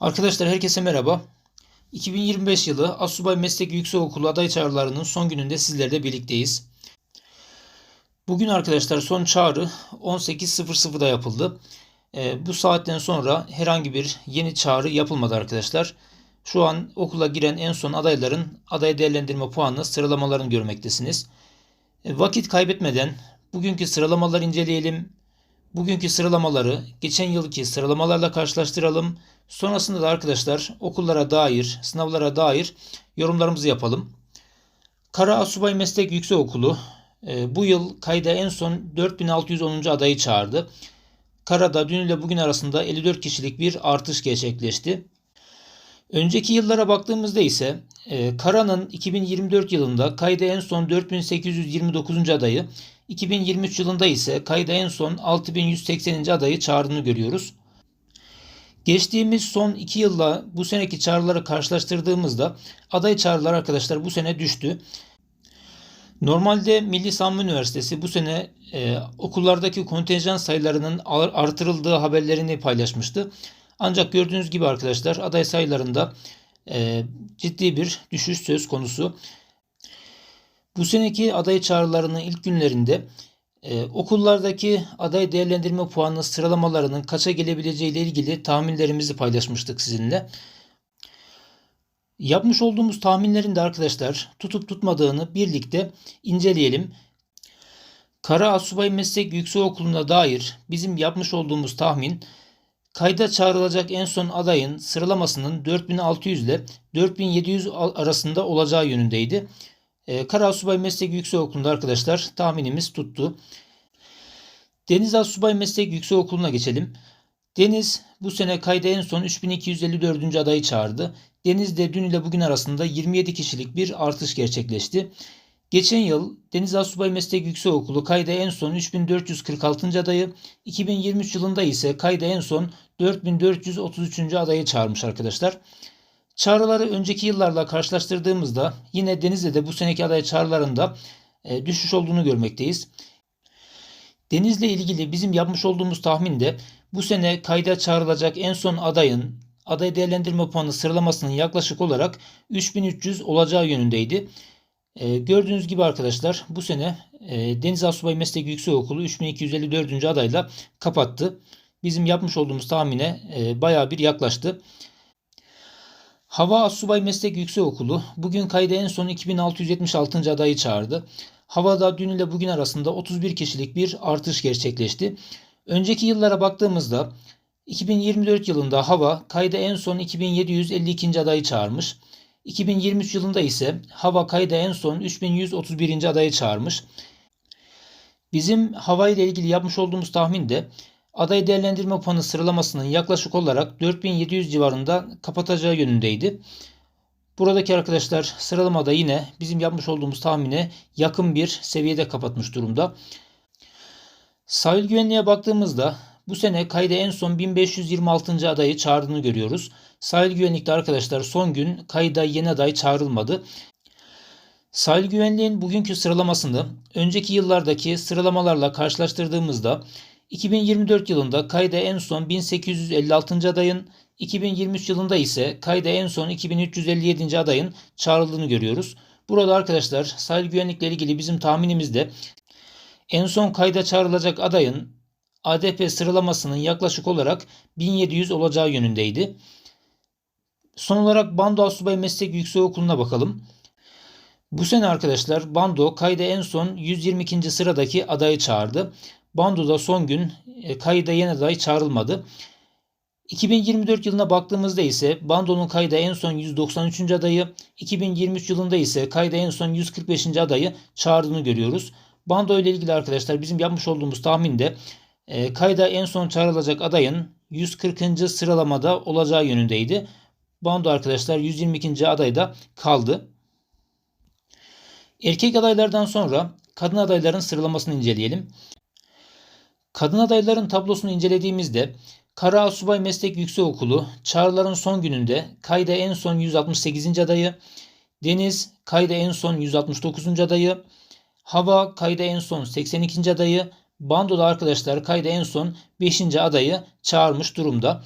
Arkadaşlar herkese merhaba. 2025 yılı Asubay Meslek Yüksekokulu aday çağrılarının son gününde sizlerle birlikteyiz. Bugün arkadaşlar son çağrı 18.00'da yapıldı. Ee, bu saatten sonra herhangi bir yeni çağrı yapılmadı arkadaşlar. Şu an okula giren en son adayların aday değerlendirme puanı sıralamalarını görmektesiniz. E, vakit kaybetmeden bugünkü sıralamaları inceleyelim. Bugünkü sıralamaları geçen yılki sıralamalarla karşılaştıralım. Sonrasında da arkadaşlar okullara dair, sınavlara dair yorumlarımızı yapalım. Kara Asubay Meslek Yüksekokulu e, bu yıl kayda en son 4610. adayı çağırdı. Karada dün ile bugün arasında 54 kişilik bir artış gerçekleşti. Önceki yıllara baktığımızda ise e, Kara'nın 2024 yılında kayda en son 4829. adayı, 2023 yılında ise kayda en son 6180. adayı çağrını görüyoruz. Geçtiğimiz son 2 yılla bu seneki çağrıları karşılaştırdığımızda aday çağrılar arkadaşlar bu sene düştü. Normalde Milli Savunma Üniversitesi bu sene e, okullardaki kontenjan sayılarının artırıldığı haberlerini paylaşmıştı. Ancak gördüğünüz gibi arkadaşlar aday sayılarında e, ciddi bir düşüş söz konusu. Bu seneki aday çağrılarının ilk günlerinde ee, okullardaki aday değerlendirme puanı sıralamalarının kaça gelebileceği ile ilgili tahminlerimizi paylaşmıştık sizinle. Yapmış olduğumuz tahminlerin de arkadaşlar tutup tutmadığını birlikte inceleyelim. Kara Asubay Meslek Yüksekokulu'na dair bizim yapmış olduğumuz tahmin kayda çağrılacak en son adayın sıralamasının 4600 ile 4700 arasında olacağı yönündeydi. E, Kara Asubay Meslek Yüksekokulu'nda arkadaşlar tahminimiz tuttu. Deniz Asubay Meslek Yüksekokulu'na geçelim. Deniz bu sene kayda en son 3254. adayı çağırdı. Deniz'de dün ile bugün arasında 27 kişilik bir artış gerçekleşti. Geçen yıl Deniz Asubay Meslek Yüksekokulu kayda en son 3446. adayı, 2023 yılında ise kayda en son 4433. adayı çağırmış arkadaşlar. Çağrıları önceki yıllarla karşılaştırdığımızda yine Denizli'de de bu seneki aday çağrılarında e, düşüş olduğunu görmekteyiz. Deniz'le ilgili bizim yapmış olduğumuz tahminde bu sene kayda çağrılacak en son adayın aday değerlendirme puanı sıralamasının yaklaşık olarak 3300 olacağı yönündeydi. E, gördüğünüz gibi arkadaşlar bu sene e, Deniz Asubay Meslek Yüksekokulu 3254. adayla kapattı. Bizim yapmış olduğumuz tahmine e, baya bir yaklaştı. Hava Asubay Meslek Yüksekokulu bugün kayda en son 2676. adayı çağırdı. Havada dün ile bugün arasında 31 kişilik bir artış gerçekleşti. Önceki yıllara baktığımızda 2024 yılında hava kayda en son 2752. adayı çağırmış. 2023 yılında ise hava kayda en son 3131. adayı çağırmış. Bizim hava ile ilgili yapmış olduğumuz tahminde aday değerlendirme puanı sıralamasının yaklaşık olarak 4700 civarında kapatacağı yönündeydi. Buradaki arkadaşlar sıralamada yine bizim yapmış olduğumuz tahmine yakın bir seviyede kapatmış durumda. Sahil güvenliğe baktığımızda bu sene kayda en son 1526. adayı çağırdığını görüyoruz. Sahil güvenlikte arkadaşlar son gün kayda yeni aday çağrılmadı. Sahil güvenliğin bugünkü sıralamasını önceki yıllardaki sıralamalarla karşılaştırdığımızda 2024 yılında kayda en son 1856. adayın, 2023 yılında ise kayda en son 2357. adayın çağrıldığını görüyoruz. Burada arkadaşlar sahil güvenlikle ilgili bizim tahminimizde en son kayda çağrılacak adayın ADP sıralamasının yaklaşık olarak 1700 olacağı yönündeydi. Son olarak Bando Asubay Meslek Yüksekokulu'na bakalım. Bu sene arkadaşlar Bando kayda en son 122. sıradaki adayı çağırdı. Bando'da son gün e, kayda yeni aday çağrılmadı. 2024 yılına baktığımızda ise Bando'nun kayda en son 193. adayı, 2023 yılında ise kayda en son 145. adayı çağırdığını görüyoruz. Bando ile ilgili arkadaşlar bizim yapmış olduğumuz tahminde e, kayda en son çağrılacak adayın 140. sıralamada olacağı yönündeydi. Bando arkadaşlar 122. adayda kaldı. Erkek adaylardan sonra kadın adayların sıralamasını inceleyelim. Kadın adayların tablosunu incelediğimizde Kara Asubay Meslek Yüksekokulu çağrıların son gününde kayda en son 168. adayı, Deniz kayda en son 169. adayı, Hava kayda en son 82. adayı, Bando'da arkadaşlar kayda en son 5. adayı çağırmış durumda.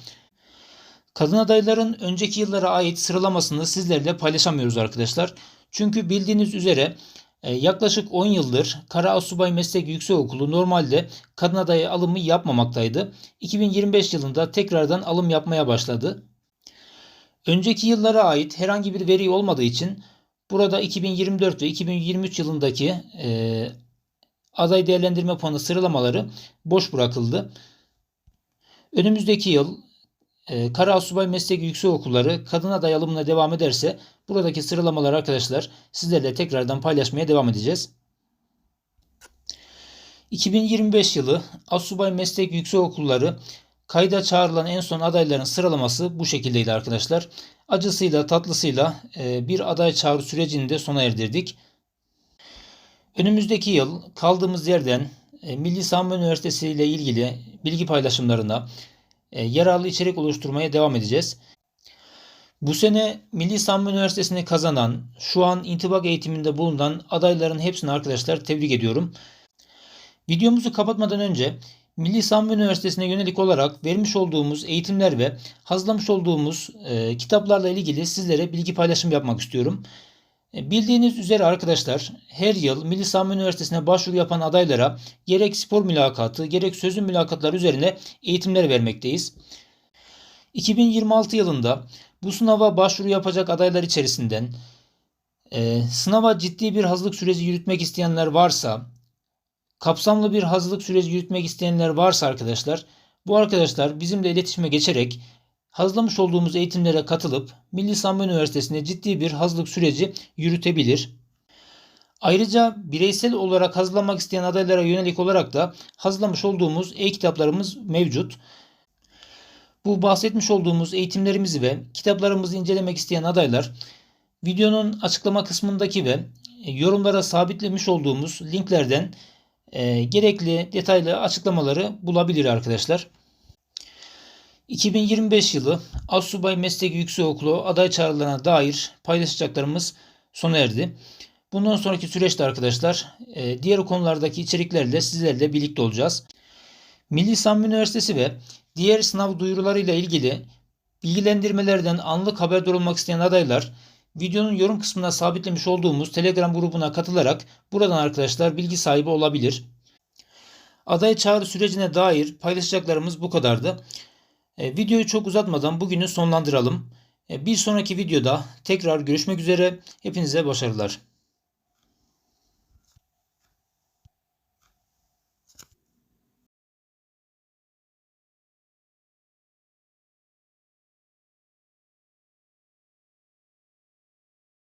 Kadın adayların önceki yıllara ait sıralamasını sizlerle paylaşamıyoruz arkadaşlar. Çünkü bildiğiniz üzere e, yaklaşık 10 yıldır Kara Asubay Meslek Yüksekokulu normalde kadın adayı alımı yapmamaktaydı. 2025 yılında tekrardan alım yapmaya başladı. Önceki yıllara ait herhangi bir veri olmadığı için burada 2024 ve 2023 yılındaki e, aday değerlendirme puanı sıralamaları boş bırakıldı. Önümüzdeki yıl e, Kara Asubay Meslek Yüksekokulları kadın aday alımına devam ederse buradaki sıralamalar arkadaşlar sizlerle tekrardan paylaşmaya devam edeceğiz. 2025 yılı Asubay Meslek Yüksekokulları kayda çağrılan en son adayların sıralaması bu şekildeydi arkadaşlar. Acısıyla tatlısıyla e, bir aday çağrı sürecini de sona erdirdik. Önümüzdeki yıl kaldığımız yerden e, Milli Savunma Üniversitesi ile ilgili bilgi paylaşımlarına, e, yararlı içerik oluşturmaya devam edeceğiz. Bu sene Milli Savunma Üniversitesi'ni kazanan, şu an intibak eğitiminde bulunan adayların hepsini arkadaşlar tebrik ediyorum. Videomuzu kapatmadan önce Milli Savunma Üniversitesi'ne yönelik olarak vermiş olduğumuz eğitimler ve hazırlamış olduğumuz e, kitaplarla ilgili sizlere bilgi paylaşım yapmak istiyorum. E, Bildiğiniz üzere arkadaşlar her yıl Milli Savunma Üniversitesi'ne başvuru yapan adaylara gerek spor mülakatı gerek sözlü mülakatlar üzerine eğitimler vermekteyiz. 2026 yılında bu sınava başvuru yapacak adaylar içerisinden e, sınava ciddi bir hazırlık süreci yürütmek isteyenler varsa, kapsamlı bir hazırlık süreci yürütmek isteyenler varsa arkadaşlar, bu arkadaşlar bizimle iletişime geçerek hazırlamış olduğumuz eğitimlere katılıp Milli Savunma Üniversitesi'nde ciddi bir hazırlık süreci yürütebilir. Ayrıca bireysel olarak hazırlamak isteyen adaylara yönelik olarak da hazırlamış olduğumuz e-kitaplarımız mevcut. Bu bahsetmiş olduğumuz eğitimlerimizi ve kitaplarımızı incelemek isteyen adaylar videonun açıklama kısmındaki ve yorumlara sabitlemiş olduğumuz linklerden e, gerekli detaylı açıklamaları bulabilir arkadaşlar. 2025 yılı Assubay Meslek Yüksekokulu aday çağrılarına dair paylaşacaklarımız sona erdi. Bundan sonraki süreçte arkadaşlar e, diğer konulardaki içeriklerle sizlerle birlikte olacağız. Milli Savunma Üniversitesi ve diğer sınav duyurularıyla ilgili bilgilendirmelerden anlık haberdar olmak isteyen adaylar videonun yorum kısmına sabitlemiş olduğumuz Telegram grubuna katılarak buradan arkadaşlar bilgi sahibi olabilir. Aday çağrı sürecine dair paylaşacaklarımız bu kadardı. E, videoyu çok uzatmadan bugünü sonlandıralım. E, bir sonraki videoda tekrar görüşmek üzere. Hepinize başarılar.